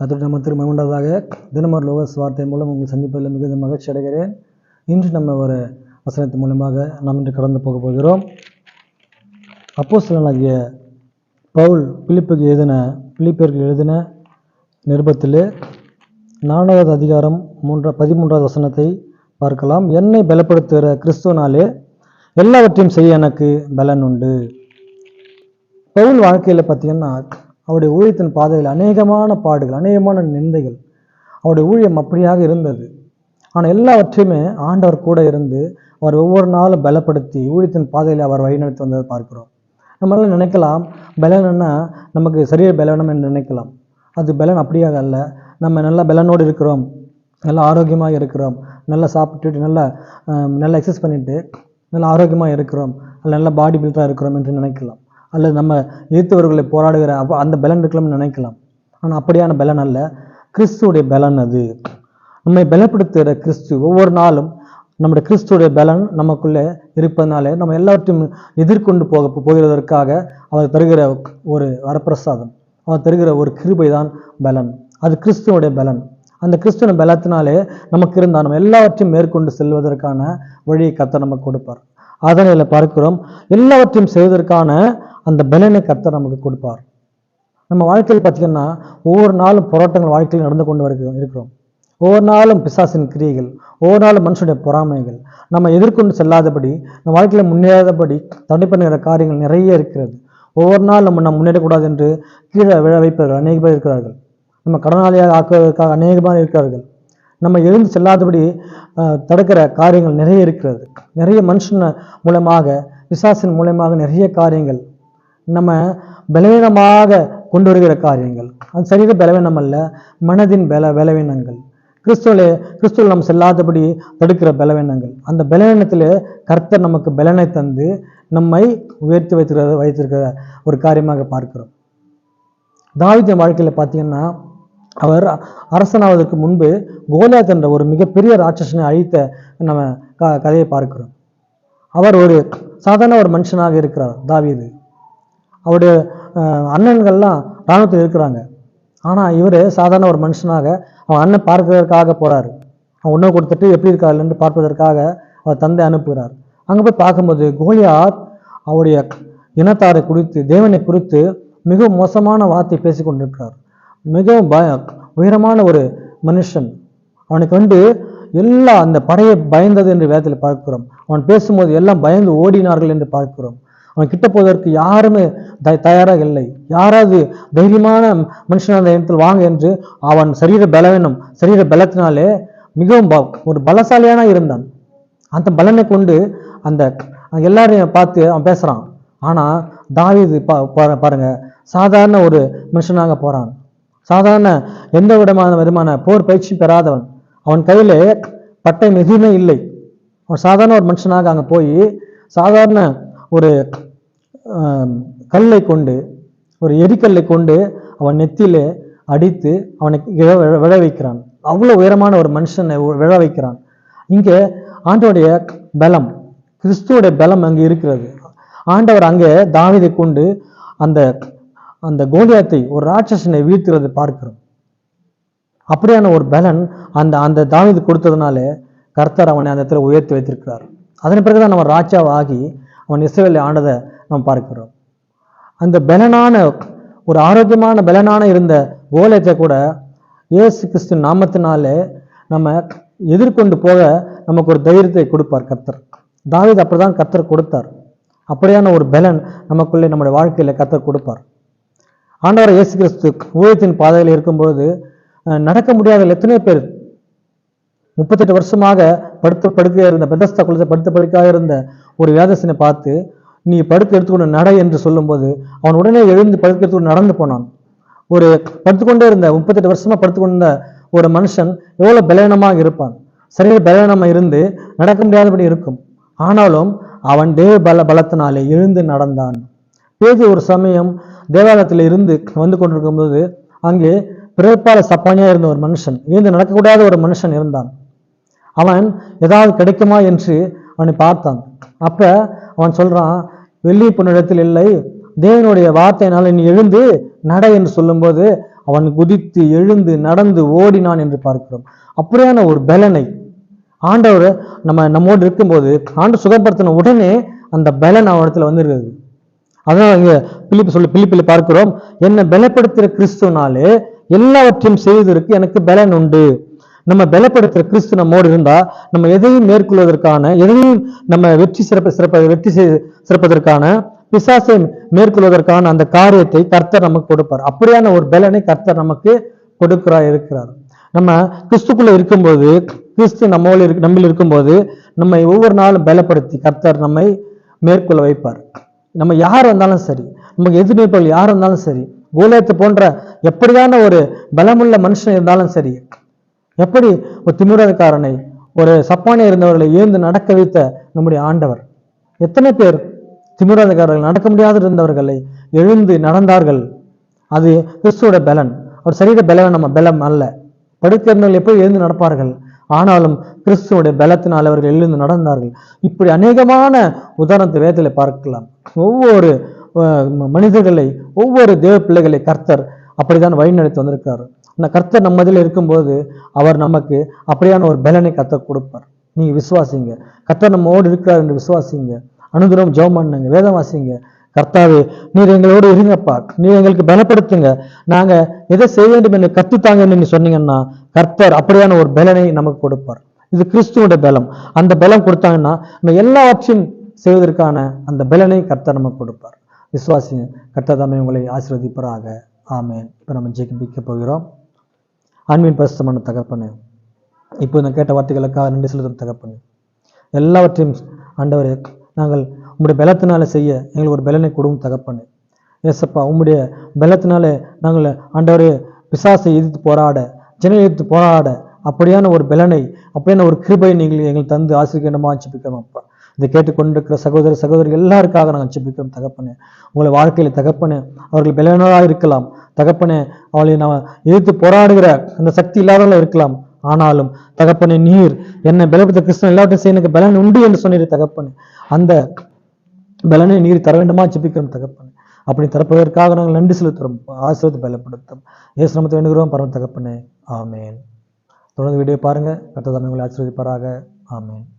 கத்திரி நம்ம திரும்ப உண்டதாக தினமர் லோக வார்த்தை மூலம் உங்களை சந்திப்பதில் மிகுந்த மகிழ்ச்சி அடைகிறேன். இன்று நம்ம ஒரு வசனத்தின் மூலமாக நாம் இன்று கடந்து போக போகிறோம். அப்போஸ்தலனாகிய பவுல் பிலிப்புக்கு எழுதின பிலிப்பியர்கள் எழுதின நிருபத்தில் நான்காவது அதிகாரம் மூன்றா பதிமூன்றாவது வசனத்தை பார்க்கலாம். என்னை பலப்படுத்துகிற கிறிஸ்துவனாலே எல்லாவற்றையும் செய்ய எனக்கு பலன் உண்டு. பவுல் வாழ்க்கையில் பார்த்தீங்கன்னா அவருடைய ஊழியத்தின் பாதையில் அநேகமான பாடுகள் அநேகமான நிந்தைகள் அவருடைய ஊழியம் அப்படியாக இருந்தது. ஆனால் எல்லாவற்றையுமே ஆண்டவர் கூட இருந்து அவர் ஒவ்வொரு நாளும் பலப்படுத்தி ஊழியத்தின் பாதையில் அவர் வழிநடத்தி வந்ததை பார்க்கிறோம். நம்மளால் நினைக்கலாம் பலன்னா நமக்கு சரியாக பலனம் என்று நினைக்கலாம். அது பலன் அப்படியாக அல்ல. நம்ம நல்லா பலனோடு இருக்கிறோம். நல்லா ஆரோக்கியமாக இருக்கிறோம். நல்லா சாப்பிட்டுட்டு நல்லா நல்லா எக்ஸசைஸ் பண்ணிவிட்டு நல்லா ஆரோக்கியமாக இருக்கிறோம். நல்ல நல்ல பாடி பில்டராக இருக்கிறோம் என்று நினைக்கலாம். அல்லது நம்ம எதிர்த்தவர்களை போராடுகிற அப்போ அந்த பலன் இருக்கலாம்னு நினைக்கலாம். ஆனால் அப்படியான பலன் அல்ல. கிறிஸ்துவோடைய பலன் அது. நம்மை பலப்படுத்துகிற கிறிஸ்து ஒவ்வொரு நாளும் நம்முடைய கிறிஸ்துவுடைய பலன் நமக்குள்ளே இருப்பதனாலே நம்ம எல்லாவற்றையும் எதிர்கொண்டு போக போகிறதற்காக அவர் தருகிற ஒரு வரப்பிரசாதம் அவர் தருகிற ஒரு கிருபை தான் பலன். அது கிறிஸ்துவனுடைய பலன். அந்த கிறிஸ்துவின் பலத்தினாலே நமக்கு இருந்தால் நம்ம எல்லாவற்றையும் மேற்கொண்டு செல்வதற்கான வழியை கத்தை நமக்கு கொடுப்பார். அதனால பார்க்கிறோம். எல்லாவற்றையும் செய்வதற்கான அந்த பலனை கர்த்தர் நமக்கு கொடுப்பார். நம்ம வாழ்க்கையில் பார்த்தீங்கன்னா ஒவ்வொரு நாளும் போராட்டங்கள் வாழ்க்கையில் நடந்து கொண்டு வருகிறோம் இருக்கிறோம். ஒவ்வொரு நாளும் பிசாசின் கிரியைகள் ஒவ்வொரு நாளும் மனுஷனுடைய பொறாமைகள். நம்ம எதிர்கொண்டு செல்லாதபடி நம்ம வாழ்க்கையில் முன்னேறாதபடி தடை பண்ணுகிற காரியங்கள் நிறைய இருக்கிறது. ஒவ்வொரு நாள் நம்ம நம்ம முன்னேறக்கூடாது என்று கீழே விழ வைப்பவர்கள் அநேக பேர் இருக்கிறார்கள். நம்ம கடனாளியாக ஆக்குவதற்காக அநேகமாக இருக்கிறார்கள். நம்ம எழுந்து செல்லாதபடி தடுக்கிற காரியங்கள் நிறைய இருக்கிறது. நிறைய மனுஷன் மூலமாக விசாசின் மூலமாக நிறைய காரியங்கள் நம்ம பலவீனமாக கொண்டு வருகிற காரியங்கள். அது சரீர பலவீனம் அல்ல மனதின் பல பலவீனங்கள். கிறிஸ்துவிலே கிறிஸ்துவில் நம்ம செல்லாதபடி தடுக்கிற பலவீனங்கள். அந்த பலவீனத்தில் கர்த்தர் நமக்கு பலனை தந்து நம்மை உயர்த்தி வைத்திருக்கிற வைத்திருக்கிற ஒரு காரியமாக பார்க்கிறோம். தாவீதின் வாழ்க்கையில் பார்த்தீங்கன்னா அவர் அரசனாவதற்கு முன்பு கோலியாத் என்ற ஒரு மிகப்பெரிய ராட்சசனை அழித்த நம்ம க கதையை பார்க்கிறோம். அவர் ஒரு சாதாரண ஒரு மனுஷனாக இருக்கிறார் தாவீது. அவருடைய அண்ணன்கள்லாம் இராணுவத்தில் இருக்கிறாங்க. ஆனால் இவர் சாதாரண ஒரு மனுஷனாக அவன் அண்ணன் பார்க்கிறதற்காக போகிறார் அவன் உணவு கொடுத்துட்டு எப்படி இருக்காருன்னு பார்ப்பதற்காக அவர் தந்தை அனுப்புகிறார். அங்கே போய் பார்க்கும்போது கோலியாத் அவருடைய இனத்தாரை குறித்து தேவனை குறித்து மிக மோசமான வார்த்தை பேசி கொண்டிருக்கிறார் மிகவும் பய உயரமான ஒரு மனுஷன். அவனுக்கு வந்து எல்லா அந்த படையை பயந்தது என்று வேதத்தில் பார்க்கிறோம். அவன் பேசும்போது எல்லாம் பயந்து ஓடினார்கள் என்று பார்க்கிறோம். அவன் கிட்ட போவதற்கு யாருமே த- தயாராக இல்லை. யாராவது தைரியமான மனுஷன் அந்த இடத்தில் வாங்க என்று அவன் சரீர பலவீனம் சரீர பலத்தினாலே மிகவும் ப- ஒரு பலசாலியான இருந்தான். அந்த பலனை கொண்டு அந்த எல்லாரையும் பார்த்து அவன் பேசுறான். ஆனா தாவிது பா பாருங்க சாதாரண ஒரு மனுஷனாக போறான். சாதாரண எந்த விதமான விதமான போர் பயிற்சி பெறாதவன். அவன் கையில் பட்டை எதுவுமே இல்லை. அவன் சாதாரண ஒரு மனுஷனாக அங்கே போய் சாதாரண ஒரு கல்லை கொண்டு ஒரு எரிக்கல்லை கொண்டு அவன் நெத்தியிலே அடித்து அவனை விழ விழ- வைக்கிறான். அவ்வளோ உயரமான ஒரு மனுஷனை விழ வைக்கிறான். இங்கே ஆண்டோடைய பலம் கிறிஸ்துவோடைய பலம் அங்கே இருக்கிறது. ஆண்டவர் அங்கே தாவிதை கொண்டு அந்த அந்த கோலியாத்தை ஒரு ராட்சசனை வீழ்த்துறதை பார்க்கிறோம். அப்படியான ஒரு பலன் அந்த அந்த தாவீது கொடுத்ததுனால கர்த்தர் அவனை அந்த இடத்துல உயர்த்தி வைத்திருக்கிறார். அதன் பிறகுதான் நம்ம ராஜாவாகி அவன் இஸ்ரவேலை ஆண்டதை நாம் பார்க்கிறோம். அந்த பலனான ஒரு ஆரோக்கியமான பலனான இருந்த கோலத்தை கூட இயேசு கிறிஸ்து நாமத்தினாலே நம்ம எதிர்கொண்டு போக நமக்கு ஒரு தைரியத்தை கொடுப்பார் கர்த்தர். தாவீது அப்படிதான் கர்த்தர் கொடுத்தார். அப்படியான ஒரு பலன் நமக்குள்ளே நம்முடைய வாழ்க்கையில் கர்த்தர் கொடுப்பார். ஆண்டவர் இயேசு கிறிஸ்து ஊழியத்தின் பாதையில் இருக்கும்பொழுது அஹ், நடக்க முடியாத எத்தனையோ பேர் முப்பத்தெட்டு வருஷமாக படுத்து படுக்கையாக இருந்த பெதஸ்தா குலத்தை படுத்து படுக்கையாக இருந்த ஒரு வேதசனை பார்த்து நீ படுத்து எடுத்துக்கொண்டு நட என்று சொல்லும்போது அவன் உடனே எழுந்து படுக்க எடுத்துக்கொண்டு நடந்து போனான். ஒரு படுத்துக்கொண்டே இருந்த முப்பத்தெட்டு வருஷமா படுத்துக்கொண்ட ஒரு மனுஷன் எவ்வளவு பலவீனமாக இருப்பான். சரியாக பலவீனமாக இருந்து நடக்க முடியாதபடி இருக்கும். ஆனாலும் அவன் தேவ பல பலத்தினாலே எழுந்து நடந்தான். பேதி ஒரு சமயம் தேவாலயத்தில் இருந்து வந்து கொண்டிருக்கும்போது அங்கே பிறப்பால சப்பானியாக இருந்த ஒரு மனுஷன் எழுந்து நடக்கக்கூடாத ஒரு மனுஷன் இருந்தான். அவன் ஏதாவது கிடைக்குமா என்று அவனை பார்த்தான். அப்போ அவன் சொல்கிறான் வெள்ளி பொன்னிடத்தில் இல்லை தேவனுடைய வார்த்தையினால் நீ எழுந்து நட என்று சொல்லும்போது அவன் குதித்து எழுந்து நடந்து ஓடினான் என்று பார்க்கிறோம். அப்படியான ஒரு பலனை. ஆண்டவர் நம்ம நம்மோடு இருக்கும்போது ஆண்டு சுகப்படுத்தின உடனே அந்த பலன் அவனிடத்துல வந்துருக்குது அதான் இங்கே பிலிப்பு சொல்லி பிலிப்பில் பார்க்கிறோம். என்னை பலப்படுத்துகிற கிறிஸ்துவனாலே எல்லாவற்றையும் செய்வதற்கு எனக்கு பலன் உண்டு. நம்ம பலப்படுத்துகிற கிறிஸ்து நம்மோடு இருந்தால் நம்ம எதையும் மேற்கொள்வதற்கான எதையும் நம்ம வெற்றி சிறப்பு சிறப்ப வெற்றி செய்- சிறப்பதற்கான பிசாசை மேற்கொள்வதற்கான அந்த காரியத்தை கர்த்தர் நமக்கு கொடுப்பார். அப்படியான ஒரு பலனை கர்த்தர் நமக்கு கொடுக்கிறா இருக்கிறார். நம்ம கிறிஸ்துக்குள்ள இருக்கும்போது கிறிஸ்து நம்மோடு இருக்கு நம்மில் இருக்கும்போது நம்மை ஒவ்வொரு நாளும் பலப்படுத்தி கர்த்தர் நம்மை மேற்கொள்ள வைப்பார். நம்ம யார் வந்தாலும் சரி நமக்கு எதிர்நீப்பவர்கள் யார் இருந்தாலும் சரி கோலியத்து போன்ற எப்படியான ஒரு பலமுள்ள மனுஷன் இருந்தாலும் சரி எப்படி ஒரு திமிரக்காரனை ஒரு சப்பானே இருந்தவர்களை ஏந்து நடக்க வைத்த நம்முடைய ஆண்டவர். எத்தனை பேர் திமிரக்காரர்கள் நடக்க முடியாது இருந்தவர்களை எழுந்து நடந்தார்கள். அது கிறிஸ்துவோட பலன். அவர் சரீர பலவன் நம்ம பலம் அல்ல. படுத்திருந்தவர்கள் எப்படி எழுந்து நடப்பார்கள்? ஆனாலும் கிறிஸ்துவோட பலத்தினால் அவர்கள் எழுந்து நடந்தார்கள். இப்படி அநேகமான உதாரணத்தை வேதத்தில் பார்க்கலாம். ஒவ்வொரு மனிதர்களை ஒவ்வொரு தேவ பிள்ளைகளை கர்த்தர் அப்படிதான் வழிநடத்தி வந்திருக்காரு. அந்த கர்த்தர் நம்ம இதில் இருக்கும்போது அவர் நமக்கு அப்படியான ஒரு பலனை கர்த்தர் கொடுப்பார். நீங்கள் விசுவாசிங்க. கர்த்தர் நம்மோடு இருக்கிறார் என்று விசுவாசிங்க. அனுதினம் ஜெபம் பண்ணுங்க வேதம் வாசிங்க. கர்த்தாவே நீர் எங்களோடு இருங்கப்பா. நீர் எங்களுக்கு பலப்படுத்துங்க. நாங்க எதை செய்ய வேண்டும் என்று கத்துத்தாங்கன்னு நீங்கள் சொன்னீங்கன்னா கர்த்தர் அப்படியான ஒரு பலனை நமக்கு கொடுப்பார். இது கிறிஸ்துவோட பலம். அந்த பலம் கொடுத்தாங்கன்னா நம்ம எல்லாவற்றையும் செய்வதற்கான அந்த பலனை கர்த்தர் நமக்கு கொடுப்பார். விசுவாசிங்க கர்த்தர் தாமே உங்களை ஆசீர்வதிப்பராக. ஆமேன். இப்போ நம்ம ஜெயிக்க போகிறோம். ஆன்மீன் பரிசுத்தமான தகப்பனு இப்போ நான் கேட்ட வார்த்தைகளுக்காக நன்றி செலுத்தும் தகப்பனு. எல்லாவற்றையும் ஆண்டவரே நாங்கள் உங்களுடைய பலத்தினால செய்ய எங்களுக்கு ஒரு பலனை கொடுக்கும் தகப்பனு. ஏசப்பா உங்களுடைய பலத்தினாலே நாங்கள் ஆண்டவரே பிசாசை எதிர்த்து போராட ஜன எதிர்த்து போராட அப்படியான ஒரு பலனை அப்படியான ஒரு கிருபை நீங்கள் எங்களுக்கு தந்து ஆசிரியமா ஜெபிக்கிறோம் அப்பா. இதை கேட்டுக்கொண்டிருக்கிற சகோதர சகோதரி எல்லாருக்காக நாங்கள் ஜெபிக்கிறோம் தகப்பனே. உங்களை வாழ்க்கையில் தகப்பனே அவர்கள் பலனாக இருக்கலாம். தகப்பனே அவளை நான் எதிர்த்து போராடுகிற அந்த சக்தி இல்லாதவர்களாக இருக்கலாம். ஆனாலும் தகப்பனே நீர் என்னை பலப்படுத்த கிருஷ்ணன் எல்லாவற்றையும் செய்ய எனக்கு பலன் உண்டு என்று சொன்னீர் தகப்பனே. அந்த பலனை நீர் தர வேண்டுமா? ஜெபிக்கிறோம் தகப்பன். அப்படி தரப்பதற்காக நாங்கள் நன்றி செலுத்துகிறோம். ஆசிரியத்தை பலப்படுத்தும் ஏசுரமத்தை வேண்டுகிறோம். பரவ தகப்பனே. ஆமேன். தொடர்ந்து வீடியோ பாருங்க. கர்த்தர் தாமே உங்களை ஆசீர்வதிப்பாராக. ஆமேன்.